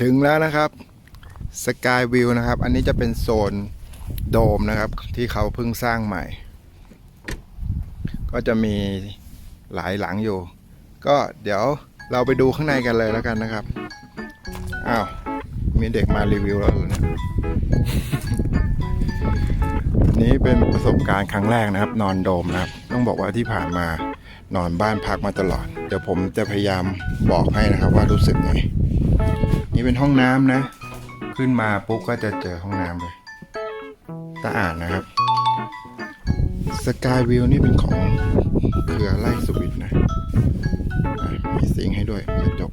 ถึงแล้วนะครับสกายวิวนะครับ อันนี้จะเป็นโซนโดมนะครับ ที่เขาเพิ่งสร้างใหม่ ก็จะมีหลายหลังอยู่ ก็เดี๋ยวเราไปดูข้างในกันเลยแล้วกันนะครับอ้าวมีเด็กมารีวิวแล้วเหรอเนี่ยนี้เป็นประสบการณ์ครั้งแรกนะครับ นอนโดมนะครับ ต้องบอกว่าที่ผ่านมานอนบ้านพักมาตลอด เดี๋ยวผมจะพยายามบอกให้นะครับว่ารู้สึกไง นี่เป็นห้องน้ำนะ ขึ้นมาปุ๊บก็จะเจอห้องน้ำเลยสะอาดนะครับสกายวิวนี่เป็นของเครือไล่สวิตนะอะมีซิงให้ด้วยกระจก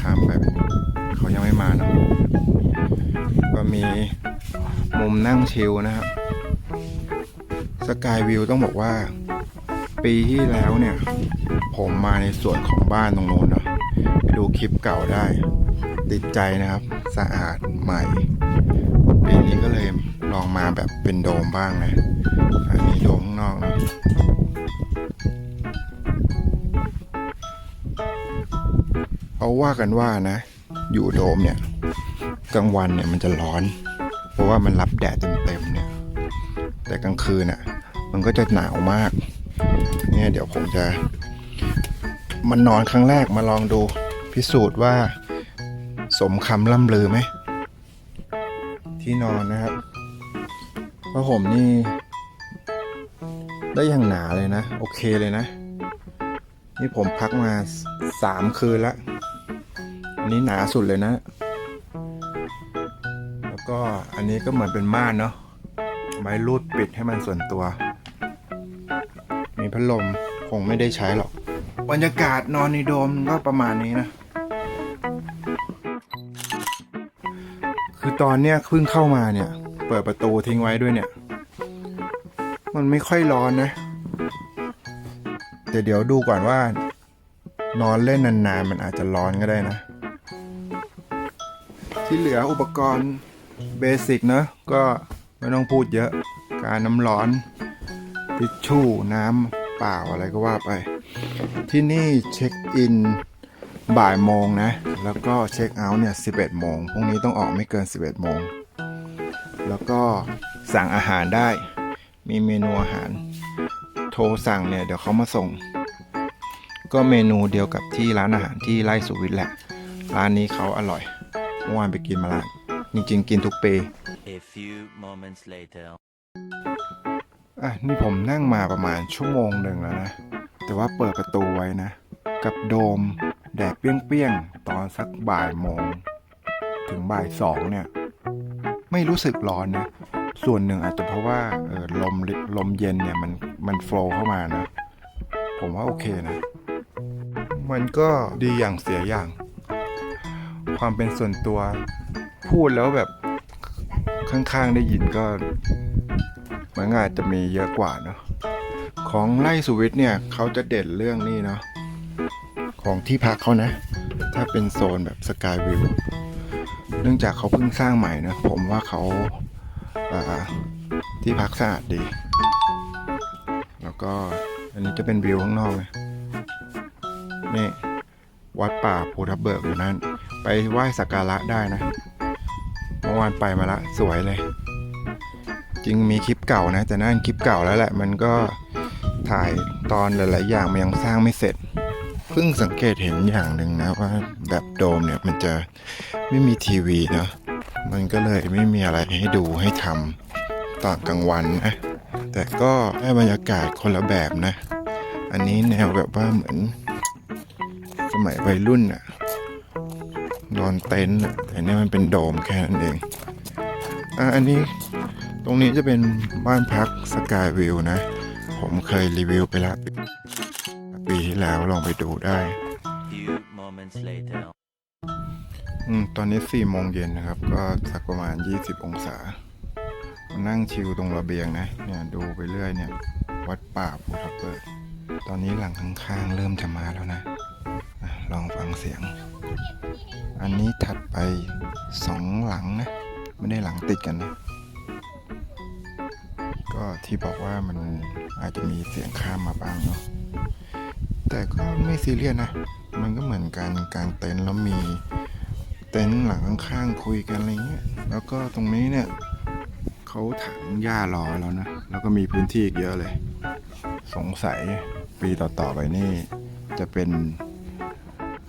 ข้ามไปเขายังไม่มาเนะก็มีมุมนั่งชิลนะครับสกายวิวต้องบอกว่า ปีที่แล้วเนี่ย ผมมาในส่วนของบ้านตรงนู้นนะ ไปดูคลิปเก่าได้ ติดใจนะครับสะอาดใหม่ ปีนี้ก็เลยลองมาแบบเป็นโดมบ้างนะ อันนี้โดมข้างนอกนะเขาว่ากันว่านะ อยู่โดมเนี่ยกลางวันเนี่ยมันจะร้อน เพราะว่ามันรับแดดเต็มๆเนี่ย แต่กลางคืนอะ มันก็จะหนาวมาก เนี่ยเดี๋ยวผมจะ มันนอนครั้งแรกมาลองดูพิสูจน์ว่า สมคำล่ำลือไหม ที่นอนนะครับผ้าห่มนี่ ได้อย่างหนาเลยนะ โอเคเลยนะ นี่ผมพักมาสามคืนล้วอันนี้หนาสุดเลยนะ แล้วก็อันนี้ก็เหมือนเป็นม่านเนาะไว้รูดปิดให้มันส่วนตัว มีพัดลมคงไม่ได้ใช้หรอก บรรยากาศนอนในโดมก็ประมาณนี้นะ คือตอนเนี้ยเพิ่งเข้ามาเนี่ย เปิดประตูทิ้งไว้ด้วยเนี่ย มันไม่ค่อยร้อนนะ แต่เดี๋ยวดูก่อนว่า นอนเล่นนานๆมันอาจจะร้อนก็ได้นะ ที่เหลืออุปกรณ์เบสิกเนอะก็ไม่ต้องพูดเยอะ การน้ำร้อนทิชชู่น้ำเปล่าอะไรก็ว่าไป ที่นี่เช็คอินบ่ายโมงนะ แล้วก็เช็คเอาท์เนี่ย 11 โมง พรุ่งนี้ต้องออกไม่เกิน 11 โมง แล้วก็สั่งอาหารได้ มีเมนูอาหาร โทรสั่งเนี่ย เดี๋ยวเขามาส่ง ก็เมนูเดียวกับที่ร้านอาหารที่ไร่สุวิทย์แหละ ร้านนี้เขาอร่อย เมื่อวานไปกินมาละจริงๆ กินทุกปี A few moments later. อะ นี่ผมนั่งมาประมาณชั่วโมงหนึ่งแล้วนะ แต่ว่าเปิดประตูไว้นะ กับโดมแดดเปี้ยงๆ ตอนสักบ่ายโมง ถึงบ่ายสองเนี่ย ไม่รู้สึกร้อนนะ ส่วนหนึ่งอาจจะเพราะว่าออลมลมเย็นเนี่ยมันมันโฟล์เข้ามานะ ผมว่าโอเคนะ มันก็ดีอย่างเสียอย่าง ความเป็นส่วนตัวพูดแล้วแบบข้างๆได้ยินก็ มันอาจจะมีเยอะกว่าเนาะ ของไล่สุวิทย์เนี่ยเขาจะเด่นเรื่องนี้เนาะของที่พักเขานะ ถ้าเป็นโซนแบบสกายวิวเนื่องจากเขาเพิ่งสร้างใหม่นะ ผมว่าเขาาที่พักสะอาดดี แล้วก็อันนี้จะเป็นวิวข้างนอกนะนี่ วัดป่าภูทับเบิกอยู่นั่น ไปไหว้สักการะได้นะเมื่อวานไปมาละ สวยเลย จริงมีคลิปเก่านะ แต่นั่นคลิปเก่าแล้วแหละ มันก็ ถ่ายตอนหลาย ๆ อย่างมันยังสร้างไม่เสร็จ เพิ่งสังเกตเห็นอย่างหนึ่งนะว่าแบบโดมเนี่ยมันจะไม่มีทีวีเนาะมันก็เลยไม่มีอะไรให้ดูให้ทำตอนกลางวันนะแต่ก็ได้บรรยากาศคนละแบบนะ อันนี้แนวแบบว่าเหมือน สมัยวัยรุ่นอะนอนเต็นท์อะแต่เนี่ยมันเป็นโดมแค่นั้นเองอะอันนี้ตรงนี้จะเป็นบ้านพักสกายวิวนะ ผมเคยรีวิวไปแล้วปีที่แล้วลองไปดูได้ อืม ตอนนี้สี่โมงเย็นนะครับ ก็สักประมาณ20องศามานั่งชิลตรงระเบียงนะ เนี่ย ดูไปเรื่อยเนี่ย วัดป่าภูทับเบิกตอนนี้หลังข้างๆเริ่มจะมาแล้วนะอะลองฟังเสียง อันนี้ถัดไปสองหลังนะ ไม่ได้หลังติดกันนะ ก็ที่บอกว่ามัน อาจจะมีเสียงข้ามมาบ้างเนาะแต่ก็ไม่ซีเรียสนะ มันก็เหมือนการกางเต็นท์แล้วมีเต็นท์หลังข้างๆคุยกันอะไรเงี้ยแล้วก็ตรงนี้เนี่ยเขาถังหญ้ารอแล้วนะ แล้วก็มีพื้นที่อีกเยอะเลย สงสัยปีต่อๆไปนี่ จะเป็น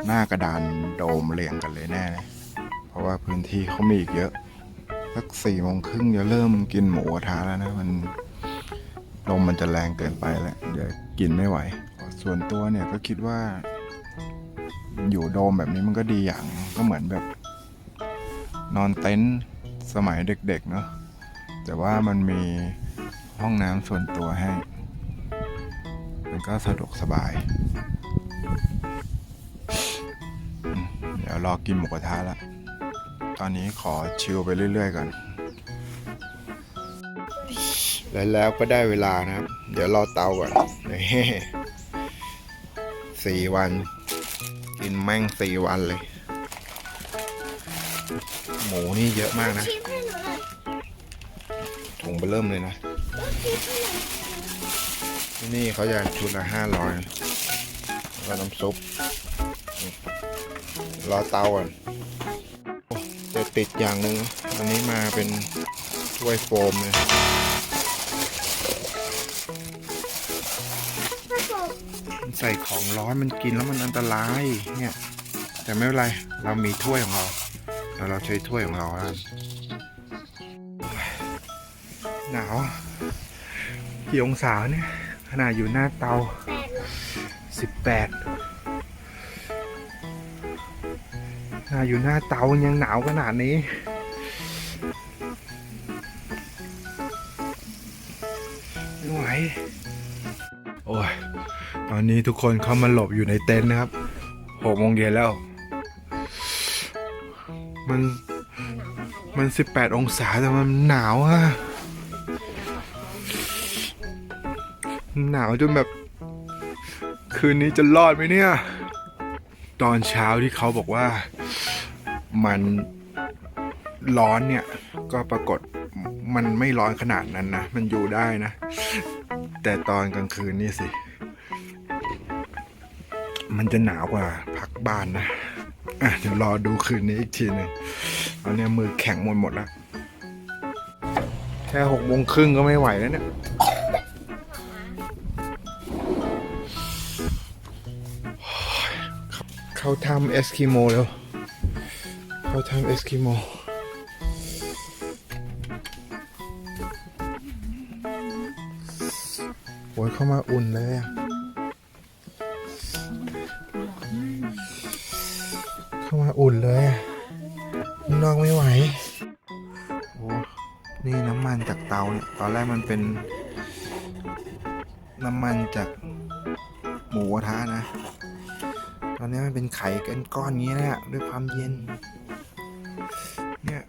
หน้ากระดานโดมเรียงกันเลยแน่เลยเพราะว่าพื้นที่เขามีอีกเยอะสักสี่โมงครึ่งจะเริ่มกินหมูกระทะแล้วนะ มัน ลมมันจะแรงเกินไปแล้วเดี๋ยวกินไม่ไหว ส่วนตัวเนี่ยก็คิดว่า อยู่โดมแบบนี้มันก็ดีอย่างก็เหมือนแบบ นอนเต็นท์สมัยเด็กๆเนาะแต่ว่ามันมีห้องน้ำส่วนตัวให้ มันก็สะดวกสบาย เดี๋ยวรอกินหมูกระทะละ ตอนนี้ขอชิลไปเรื่อยๆก่อน และแล้วก็ได้เวลานะครับ เดี๋ยวรอเตาก่อนนี่สี่วัน กินแม่งสี่วันเลย หมูนี่เยอะมากนะถุงไปเริ่มเลยนะที่นี่เขาจะชุดละห้าร้อยแล้วน้ำซุปนี่รอเตาก่อนโอ้แต่ติดอย่างหนึ่งอันนี้มาเป็นถ้วยโฟมเลย ส่ของร้อนมันกินแล้วมันอันตรายเนี่ยแต่ไม่เป็นไรเรามีถ้วยของเราแล้วเราใช้ถ้วยของเราแล้วหนาวกี่องศาเนี่ยขนาดอยู่หน้าเตาแปดเหรอสิบแปดขนาดอยู่หน้าเตายังหนาวขนาดนี้ อนนี้ทุกคนเข้ามาหลบอยู่ในเต็นท์นะครับหกโมงเย็นแล้ว มัน มันสิบแปดองศาแต่มันหนาวอะหนาวจนแบบ คืนนี้จะรอดไหมเนี่ย ตอนเช้าที่เขาบอกว่ามันร้อนเนี่ย ก็ปรากฏมันไม่ร้อนขนาดนั้นนะ มันอยู่ได้นะ แต่ตอนกลางคืนนี่สิ มันจะหนาวกว่าพักบ้านนะอะเดี๋ยวรอดูคืนนี้อีกทีหนึ่งตอนเนี้ยมือแข็งหมดหมดแล้ว แค่หกโมงครึ่งก็ไม่ไหวแล้วเนี่ยเขาทำเอสกิโมแล้ว เขาทำเอสกิโมโอ้ยเข้ามาอุ่นเลยอะ อุ่นเลยนอกไม่ไหวโอ้นี่น้ำมันจากเตาเนี่ยตอนแรกมันเป็น น้ำมันจากหมูกระทะนะ ตอนนี้มันเป็นไข่กันก้อนงนี้นะด้วยความเย็น เนี่ย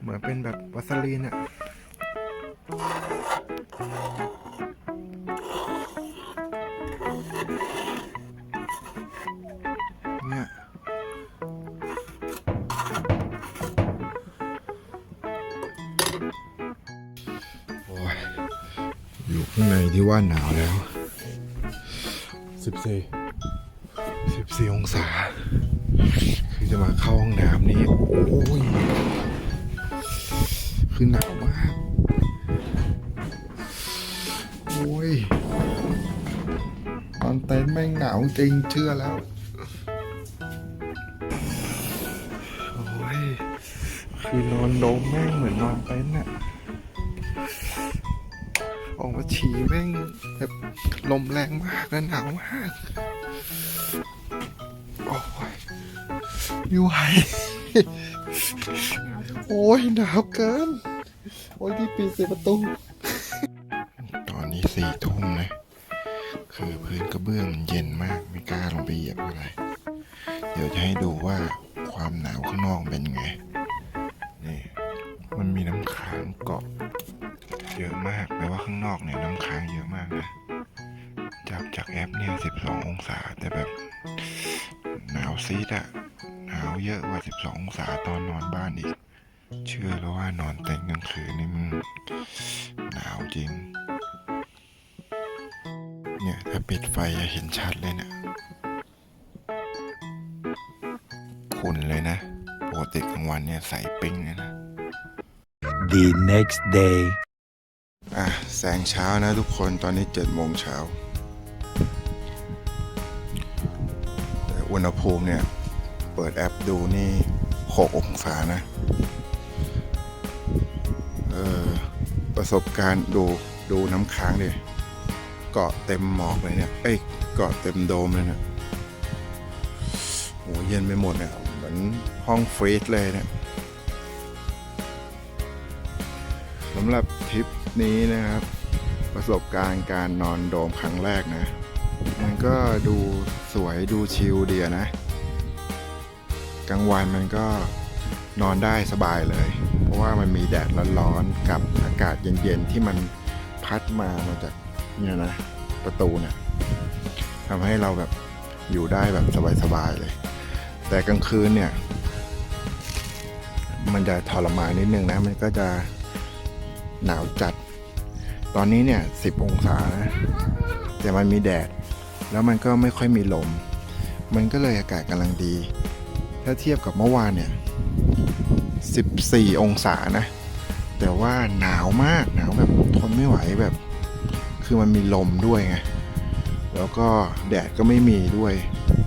เหมือนเป็นแบบวัสลีนอะ ข้างในที่ว่าหนาวแล้วสิบสี่สิบสี่องศา คือจะมาเข้าห้องน้ำนี่ โอ้ย คือหนาวมาก โอ้ยตอนเต็นท์แม่งหนาวจริงเชื่อแล้ว โอ้ย คือนอนโดมแม่งเหมือนนอนเต็นท์อะ ออกมาฉี่แม่งแบบลมแรงมากและหนาวมาก โอ้ยไม่ไหวโอ้ยหนาวเกิน โอ้ยที่ปีดเสียประตู ตอนนี้สี่ทุ่มนะ คือพื้นกระเบื้องมันเย็นมาก ไม่กล้าลงไปเหยียบอะไร เดี๋ยวจะให้ดูว่าความหนาวข้างนอกเป็นไง นี่ มันมีน้ำค้างเกาะ เยอะมากแปลว่าข้างนอกเนี่ยน้ำค้างเยอะมากนะจับจากแอปเนี่ย12องศาแต่แบบหนาวซีดอะหนาวเยอะกว่า12องศาตอนนอนบ้านอีก เชื่อแล้วว่านอนเต็นท์กลางคืนนี่มันหนาวจริง เนี่ยถ้าปิดไฟจะเห็นชัดเลยเนะี่ยคุณเลยนะ ปกติกลางวันเนี่ยใส่ปิ้งเลยนะ The next day. อะแสงเช้านะทุกคนตอนนี้เจ็ดโมงเช้าแต่อุณหภูมิเนี่ย เปิดแอปดูนี่หกองศานะเออประสบการณ์ดูดูน้ำค้างดิเกาะเต็มหมอกเลยเนี่ยเอ้ยเกาะเต็มโดมเลยเนี่ยโหเย็นไปหมดเนี่ยเหมือนห้องฟรีซเลยเนี่ยสำหรับทริป นี้นะครับ ประสบการณ์การนอนโดมครั้งแรกนะ มันก็ดูสวยดูชิลเดีอะนะ กลางวันมันก็นอนได้สบายเลย เพราะว่ามันมีแดดร้อนๆกับอากาศเย็นๆที่มันพัดมามาจากเนี่ยนะประตูเนี่ยทำให้เราแบบอยู่ได้แบบสบายๆเลย แต่กลางคืนเนี่ย มันจะทรมานนิดนึงนะ มันก็จะ หนาวจัด ตอนนี้เนี่ยสิบองศานะ แต่มันมีแดด แล้วมันก็ไม่ค่อยมีลม มันก็เลยอากาศกำลังดี ถ้าเทียบกับเมื่อวานเนี่ยสิบสี่องศานะ แต่ว่าหนาวมาก หนาวแบบทนไม่ไหวแบบ คือมันมีลมด้วยไง แล้วก็แดดก็ไม่มีด้วย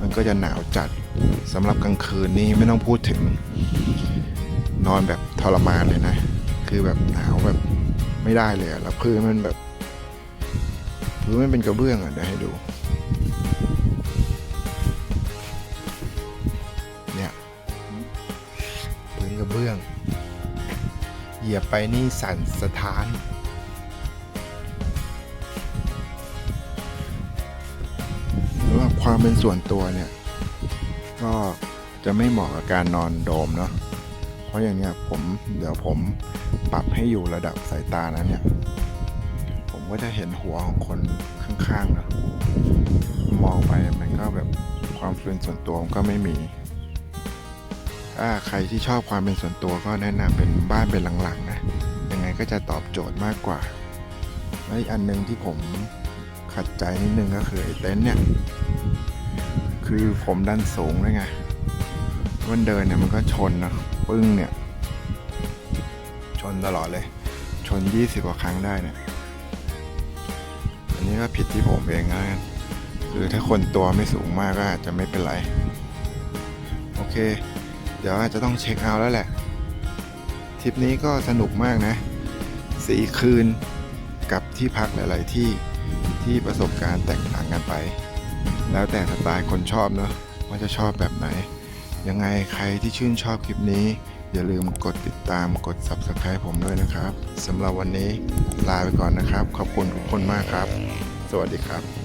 มันก็จะหนาวจัดสำหรับกลางคืนนี่ไม่ต้องพูดถึง นอนแบบทรมานเลยนะ คือแบบหนาวแบบ ไม่ได้เลยแล้วพื้นมันแบบพื้นมันเป็นกระเบื้องอะเดี๋ยวให้ดู เนี่ยพื้นกระเบื้อง เหยียบไปนี่สั่นสะท้านสำหรับความเป็นส่วนตัวเนี่ย ก็จะไม่เหมาะกับการนอนโดมเนาะเพราะอย่างเนี้ยผมเดี๋ยวผม ปรับให้อยู่ระดับสายตานะเนี่ย ผมก็จะเห็นหัวของคนข้างๆนะมองไปมันก็แบบความเป็นส่วนตัวมันก็ไม่มีถ้าใครที่ชอบความเป็นส่วนตัวก็แนะนำเป็นบ้านเป็นหลังๆนะยังไงก็จะตอบโจทย์มากกว่าและอีกอันหนึงที่ผมขัดใจนิดนึงก็คือไอ้เต็นท์เนี่ย คือผมดันสูงด้วยไงมันเดินเนี่ยมันก็ชนนะปึ้งเนี่ย ชนตลอดเลย ชน 20 กว่าครั้งได้เนี่ยอันนี้ก็ผิดที่ผมเองนะคือถ้าคนตัวไม่สูงมากก็อาจจะไม่เป็นไร โอเค เดี๋ยวอาจจะต้องเช็คเอาท์แล้วแหละทริปนี้ก็สนุกมากนะสีคืนกับที่พักหลาย ๆ ที่ที่ประสบการณ์แตกต่างกันไป แล้วแต่สไตล์คนชอบเนอะว่าจะชอบแบบไหน ยังไงใครที่ชื่นชอบคลิปนี้ อย่าลืมกดติดตามกด Subscribe ผมด้วยนะครับสำหรับวันนี้ลาไปก่อนนะครับ ขอบคุณทุกคนมากครับ สวัสดีครับ